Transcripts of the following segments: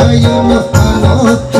Sayımı anlattı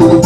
you.